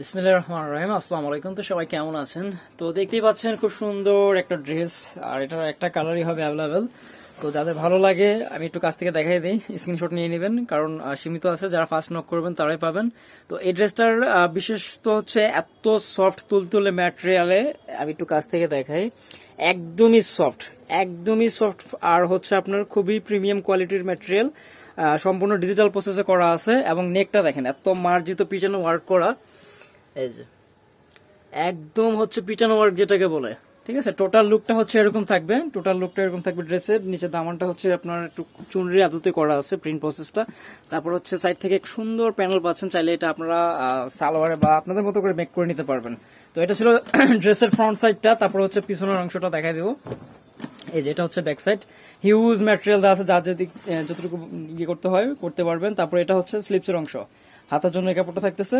বিসমিল্লাহ রহমান রহিম। আসসালামু আলাইকুম। তো সবাই কেমন আছেন? তো দেখতেই পাচ্ছেন খুব সুন্দর একটা ড্রেস আর এটার একটা কালারই হবে অ্যাভেলেবেল তো যাদের ভালো লাগে, আমি একটু কাছ থেকে দেখাই দিই। স্ক্রিনশট নিয়ে নেবেন, কারণ সীমিত আছে। যারা ফার্স্ট নক করবেন, তারাই পাবেন। তো এই ড্রেসটার বিশেষ তো হচ্ছে এত সফট তুলতুলে ম্যাটেরিয়ালে আমি একটু কাছ থেকে দেখাই। একদমই সফট একদমই সফট আর হচ্ছে আপনার খুবই প্রিমিয়াম কোয়ালিটির ম্যাটেরিয়াল সম্পূর্ণ ডিজিটাল প্রসেসে করা আছে এবং নেকটা দেখেন, এত মার্জিত পিছনে ওয়ার্ক করা। এই যে। একদম হচ্ছে পিটানো ওয়ার্ক যেটাকে বলে। ঠিক আছে? টোটাল লুকটা হচ্ছে এরকম থাকবে। টোটাল লুকটা এরকম থাকবে ড্রেসের নিচে দামানটা হচ্ছে আপনার একটু চুনরি আদতে করা আছে প্রিন্ট প্রসেসটা তারপর হচ্ছে সাইড থেকে এক সুন্দর প্যানেল পাচ্ছেন। চাইলে এটা আপনারা সালোয়ারে বা আপনাদের মতো করে মেক করে নিতে পারবেন। তো এটা ছিল ড্রেসের ফ্রন্ট সাইডটা তারপর হচ্ছে পিছনের অংশটা দেখাই দেবো। এই যে এটা হচ্ছে ব্যাক সাইড হিউজ ম্যাটেরিয়াল দেওয়া আছে। যার যেদিক যতটুকু ইয়ে করতে হয়, করতে পারবেন। তারপর এটা হচ্ছে স্লিপসের অংশ। হাতার জন্য এই কাপড়টা থাকতেছে।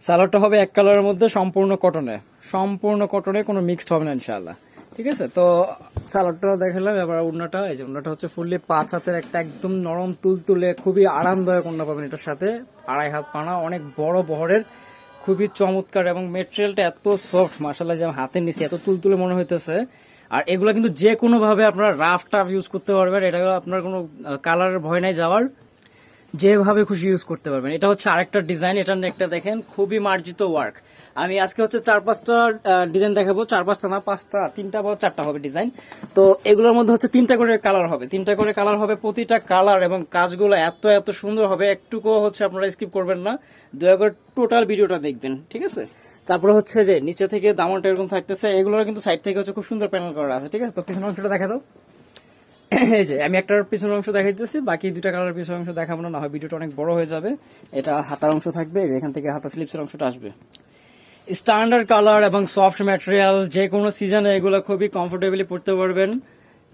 সালোয়ারটা হবে এক কালারের মধ্যে সম্পূর্ণ কটনে। সম্পূর্ণ কটনে কোনো মিক্সড হবে না, ইনশাআল্লাহ। ঠিক আছে? তো সালোয়ারটা দেখালাম, এবার উন্নাটা, এই যে উন্নাটা হচ্ছে ফুললি পাঁচ হাতের একটা একদম নরম, তুলতুলে, খুবই আরামদায়ক উন্না পাবেন এটার সাথে। আড়াই হাত পানা, অনেক বড় বহরের, খুবই চমৎকার এবং মেটেরিয়ালটা এত সফট মাসাল্লাহ যেমন হাতের নিচে এত তুলতুলে মনে হইতেছে। আর এগুলো কিন্তু যে কোনো ভাবে আপনারা রাফ টাফ ইউজ করতে পারবেন, এটা আপনার কোনো কালারের ভয় নাই যাওয়ার। যেভাবে খুশি ইউজ করতে পারবেন। এটা হচ্ছে আরেকটা ডিজাইন এটা একটা দেখেন, খুবই মার্জিত ওয়ার্ক আমি আজকে হচ্ছে চার পাঁচটা ডিজাইন দেখাবো। চার পাঁচটা না, পাঁচটা, তিনটা বা চারটা হবে ডিজাইন তো এগুলোর মধ্যে হচ্ছে তিনটা করে কালার হবে। তিনটা করে কালার হবে প্রতিটা কালার এবং কাজগুলো এত এত সুন্দর হবে, একটুকুও হচ্ছে আপনারা স্কিপ করবেন না। দয়া করে টোটাল ভিডিওটা দেখবেন, ঠিক আছে? তারপরে হচ্ছে যে, নিচে থেকে দামনটা এরকম থাকতেছে এগুলোর কিন্তু সাইড থেকে হচ্ছে খুব সুন্দর প্যানেল করা আছে, ঠিক আছে? তো পিছনের অংশটা দেখা দাও। এই যে, আমি একটার পিছনের অংশ দেখাইতেছি, বাকি দুটা কালার পিছনের অংশ দেখাবো না হয় ভিডিওটা অনেক বড় হয়ে যাবে। এটা হাতার অংশ থাকবে এখান থেকে হাতা স্লিপসের অংশটা আসবে। স্ট্যান্ডার্ড কালার এবং সফট ম্যাটেরিয়াল যে কোনো সিজনে এগুলো খুবই কমফোর্টেবলি পড়তে পারবেন।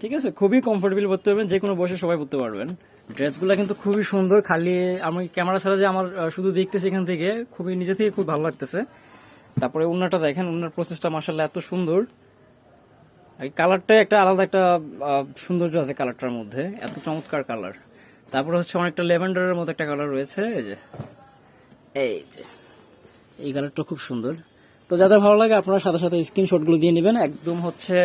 ঠিক আছে? খুবই কমফোর্টেবলি পড়তে পারবেন, যে কোনো বসে সবাই পড়তে পারবেন। ড্রেসগুলো কিন্তু খুবই সুন্দর, খালি আমি ক্যামেরা ছাড়া যে আমার শুধু দেখতেছি এখান থেকে, খুবই নিজে থেকে খুব ভালো লাগতেছে। তারপরে উন্নাটা দেখেন উন্নার প্রসেসটা মাসাল্লাহ এত সুন্দর। কালারটা একটা আলাদা একটা সৌন্দর্য আছে কালারটার মধ্যে, এত চমৎকার কালার তারপর হচ্ছে অনেকটা লেভেন্ডারের মতো একটা কালার রয়েছে, এই যে। এই যে, এই কালারটা খুব সুন্দর। তো যাদের ভালো লাগে, আপনারা সাথে সাথে স্ক্রিনশটগুলো দিয়ে নেবেন। একদম হচ্ছে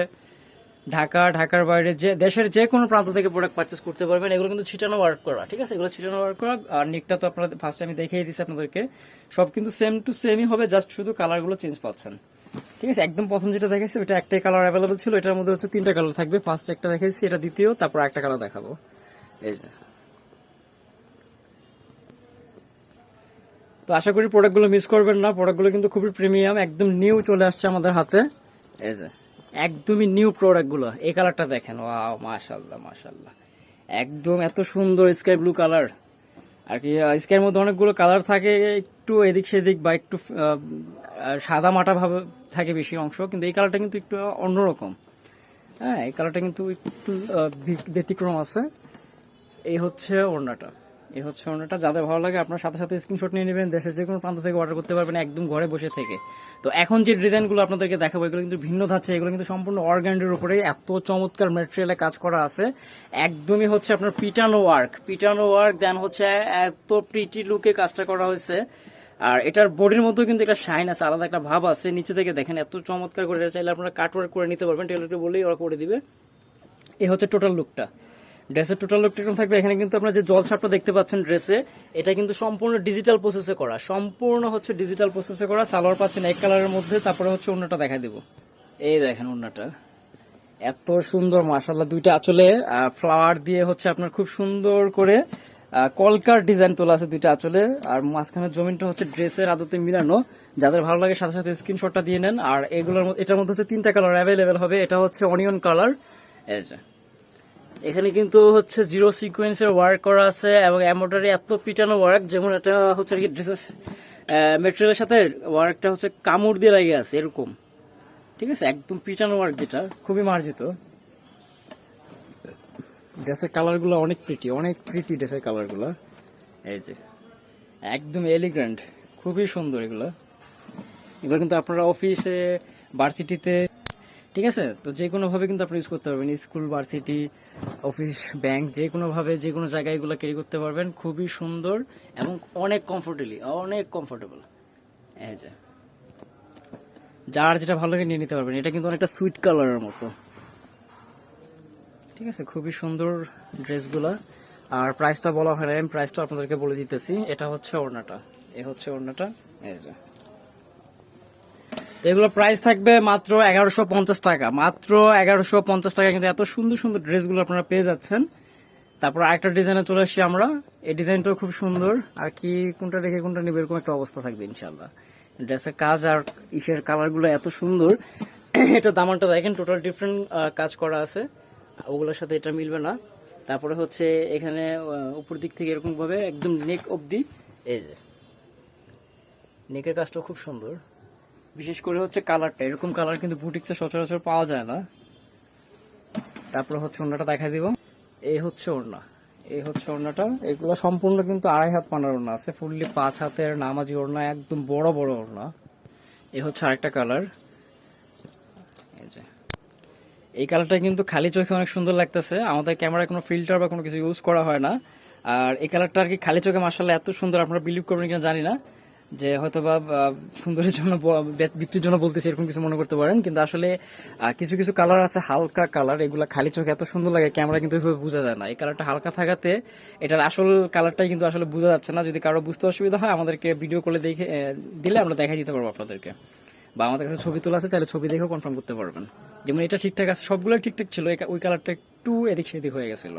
ঢাকা, ঢাকার বাইরে যে, দেশের যে কোনো প্রান্ত থেকে প্রোডাক্ট পারচেস করতে পারবেন। এগুলো কিন্তু ছিটানো ওয়ার্ক করা, ঠিক আছে? এগুলো ছিটানো ওয়ার্ক করা। আর নিকটা তো আপনারা ফার্স্ট আমি দেখিয়ে দিচ্ছি আপনাদেরকে। সব কিন্তু সেম টু সেমই হবে জাস্ট শুধু কালারগুলো চেঞ্জ পাচ্ছেন। ঠিক আছে, একদম প্রথম যেটা দেখেছি ওটা একটাই কালার অ্যাভেলেবল ছিল, এটার মধ্যে হচ্ছে তিনটা কালার থাকবে। ফার্স্ট একটা দেখেছি এটা দ্বিতীয়, তারপর একটা কালার দেখাবো। এই যে। তো আশা করি প্রোডাক্টগুলো মিস করবেন না প্রোডাক্টগুলো কিন্তু খুবই প্রিমিয়াম একদম নিউ চলে আসছে আমাদের হাতে। এই যে, একদমই নিউ প্রোডাক্টগুলো এই কালারটা দেখেন, ওয়াও মাশাল্লাহ মাশাল্লাহ একদম এত সুন্দর স্কাই ব্লু কালার আর কি স্কাইয়ের মধ্যে অনেকগুলো কালার থাকে, একটু এদিক সেদিক বা একটু সাদা মাটা ভাবে থাকে বেশি অংশ, কিন্তু এই কালারটা কিন্তু একটু অন্যরকম। হ্যাঁ এই কালারটা কিন্তু একটু ব্যতিক্রম আছে। এই হচ্ছে ওড়নাটা। এই হচ্ছে ওড়নাটা যাদের ভালো লাগে, আপনার সাথে সাথে স্ক্রিনশট নিয়ে নেবেন। দেশের যে কোনো প্রান্ত থেকে অর্ডার করতে পারবেন একদম ঘরে বসে থেকে। তো এখন যে ডিজাইনগুলো আপনাদেরকে দেখাবো, এগুলো কিন্তু ভিন্ন ধাঁচে, এগুলো কিন্তু সম্পূর্ণ অর্গ্যান্ডের উপরে এত চমৎকার ম্যাটেরিয়ালে কাজ করা আছে। একদমই হচ্ছে আপনার পিটানো ওয়ার্ক পিটানো ওয়ার্ক দেন হচ্ছে এত প্রিটি লুকে কাজটা করা হয়েছে। আর এটার বডির মধ্যেও কিন্তু একটা শাইন আছে, আলাদা একটা ভাব আছে। নিচে থেকে দেখেন, এত চমৎকার করে চাইলে আপনারা কাট ওয়ার্ক করে নিতে পারবেন। টেলারকে বলেই ওরা করে দিবে। এই হচ্ছে টোটাল লুকটা ড্রেসের টোটাল লুকটা থাকবে? এখানে কিন্তু আপনারা যে জল ছাপটা দেখতে পাচ্ছেন ড্রেসে এটা কিন্তু সম্পূর্ণ ডিজিটাল প্রসেসে করা। সম্পূর্ণ হচ্ছে ডিজিটাল প্রসেসে করা। সালোয়ার পাচ্ছেন এক কালারের মধ্যে, তারপরে হচ্ছে অন্যটা দেখা দেব। এই দেখেন অন্যটা এত সুন্দর মাসাল্লাহ দুইটা আঁচলে ফ্লাওয়ার দিয়ে হচ্ছে আপনার খুব সুন্দর করে কলকার ডিজাইন তোলা আছে দুইটা আঁচলে। আর মাঝখানের জমিনটা হচ্ছে ড্রেসের আদতে মিলানো। যাদের ভালো লাগে সাথে সাথে স্ক্রিনশটটা দিয়ে নেন। আর এগুলোর এটার মধ্যে হচ্ছে তিনটা কালার অ্যাভেলেবেল হবে। এটা হচ্ছে অনিয়ন কালার এই যে। এখানে কিন্তু হচ্ছে জিরো সিকোয়েন্সের ওয়ার্ক করা আছে এবং এমব্রয়ডারি এত পিটানো ওয়ার্ক যেমন এটা হচ্ছে আর কি ড্রেসের মেটেরিয়ালের সাথে ওয়ার্কটা হচ্ছে কামড় দিয়ে লাগে আছে এরকম। ঠিক আছে? একদম পিটানো ওয়ার্ক যেটা। খুবই মার্জিত। ড্রেসের কালারগুলো অনেক প্রিটি অনেক প্রিটি ড্রেসের কালারগুলো এই যে একদম এলিগ্যান্ট খুবই সুন্দর এগুলো। এগুলো কিন্তু আপনারা অফিসে ভার্সিটিতে ঠিক আছে? তো যে কোনো ভাবে কিন্তু আপনি ইউজ করতে পারবেন। স্কুল ভার্সিটি অফিস ব্যাংক যে কোনো ভাবে যে কোনো জায়গায় এগুলো ক্যারি করতে পারবেন। খুবই সুন্দর এবং অনেক কমফোর্টেবলি অনেক কমফোর্টেবল এই যে। যার যেটা ভালো লাগে নিয়ে নিতে পারবেন। এটা কিন্তু অনেকটা সুইট কালারের মতো। ঠিক আছে? খুবই সুন্দর ড্রেসগুলো। আর প্রাইসটা বলা হয় না। আমি প্রাইসটা আপনাদেরকে বলে দিতেছি। এটা হচ্ছে ওড়নাটা। এ হচ্ছে ওড়নাটা। এই যে। তো এগুলো প্রাইস থাকবে মাত্র এগারোশো পঞ্চাশ টাকা। মাত্র এগারোশো পঞ্চাশ টাকা কিন্তু এত সুন্দর সুন্দর ড্রেসগুলো আপনারা পেয়ে যাচ্ছেন। তারপর আরেকটা ডিজাইনে চলে আসছি আমরা। এই ডিজাইনটাও খুব সুন্দর। আর কি কোনটা রেখে কোনটা নিবে এরকম একটা অবস্থা থাকবে ইনশাল্লাহ ড্রেসের কাজ আর ইসের কালারগুলো এত সুন্দর। এটা দামানটা দেখেন টোটাল ডিফারেন্ট কাজ করা আছে। ওগুলোর সাথে এটা মিলবে না। তারপরে হচ্ছে এখানে উপর দিক থেকে এরকম ভাবে একদম নেক অবধি। এই যে নেকের কাজটা খুব সুন্দর। বিশেষ করে হচ্ছে কালারটা। এরকম কালার কিন্তু বুটিক্সে সচরাচর পাওয়া যায় না। তারপর হচ্ছে ওড়নাটা দেখা দিব। এই হচ্ছে ওড়না। এই হচ্ছে ওড়নাটা। এগুলো সম্পূর্ণ কিন্তু আড়াই হাত পানার ওড়না আছে। ফুললি পাঁচ হাতের নামাজি ওড়না, একদম বড় বড় ওড়না। এই হচ্ছে আরেকটা কালার। এই কালারটা কিন্তু খালি চোখে অনেক সুন্দর লাগতেছে। আমাদের ক্যামেরায় কোনো ফিল্টার বা কোনো কিছু ইউজ করা হয় না। আর এই কালারটা আর কি খালি চোখে মার্শাল্লাহ এত সুন্দর আপনারা বিলিভ করবেন কিনা জানি না। যে হয়তো বা সুন্দরের জন্য বিক্রির জন্য বলতেছি, এরকম কিছু মনে করতে পারেন। কিন্তু আসলে কিছু কিছু কালার আছে, হালকা কালার এগুলো খালি চোখে এত সুন্দর লাগে ক্যামেরা কিন্তু বোঝা যায় না। এই কালারটা হালকা থাকাতে এটার আসল কালারটাই কিন্তু আসলে বোঝা যাচ্ছে না। যদি কারও বুঝতে অসুবিধা হয়, আমাদেরকে ভিডিও করে দেখে দিলে আমরা দেখাই দিতে পারব আপনাদেরকে। বা আমাদের কাছে ছবি তোলা আছে, চাইলে ছবি দেখেও কনফার্ম করতে পারবেন। যেমন এটা ঠিকঠাক আছে সবগুলো ঠিকঠাক ছিল ওই কালারটা একটু এদিক সেদিক হয়ে গেছিল।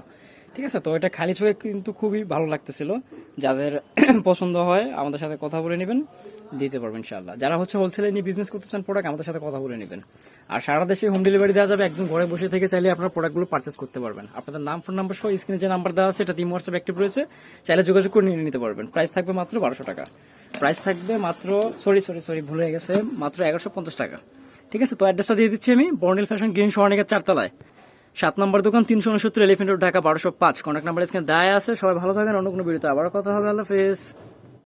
ঠিক আছে, তো এটা খালি চোখে কিন্তু খুবই ভালো লাগতেছিল। যাদের পছন্দ হয়, আমাদের সাথে কথা বলে নেবেন, দিতে পারবেন ইনশাল্লাহ যারা হচ্ছে হোলসেলে নিয়ে বিজনেস করতে চান প্রোডাক্ট আমাদের সাথে কথা বলে নেবেন। আর সারা দেশে হোম ডেলিভারি দেওয়া যাবে, একদম ঘরে বসে থেকে চাইলে আপনার প্রোডাক্টগুলো পারচেস করতে পারবেন। আপনাদের নাম ফোন নাম্বার সহ স্ক্রিনে যে নাম্বার দেওয়া আছে এটা তিন হোয়াটসঅ্যাপ অ্যাক্টিভ রয়েছে। চাইলে যোগাযোগ করে নিয়ে নিতে পারবেন। প্রাইস থাকবে মাত্র বারোশো টাকা। প্রাইস থাকবে মাত্র সরি সরি সরি ভুলে গেছে, মাত্র এগারোশো পঞ্চাশ টাকা। ঠিক আছে, তো অ্যাড্রেসটা দিয়ে দিচ্ছি আমি বর্নিল ফ্যাশন গ্রিন সরণিকের চারতলায়। সাত নম্বর দোকান, তিনশো উনসত্তর এলিফেন্ট রোড ঢাকা, বারোশো পাঁচ। কন্ট্যাক্ট নাম্বার এখানে দায় আছে। সবাই ভালো থাকেন, অন্য কোনো ভিডিওতে আবার কথা হবে। আল্লাহ হাফেজ।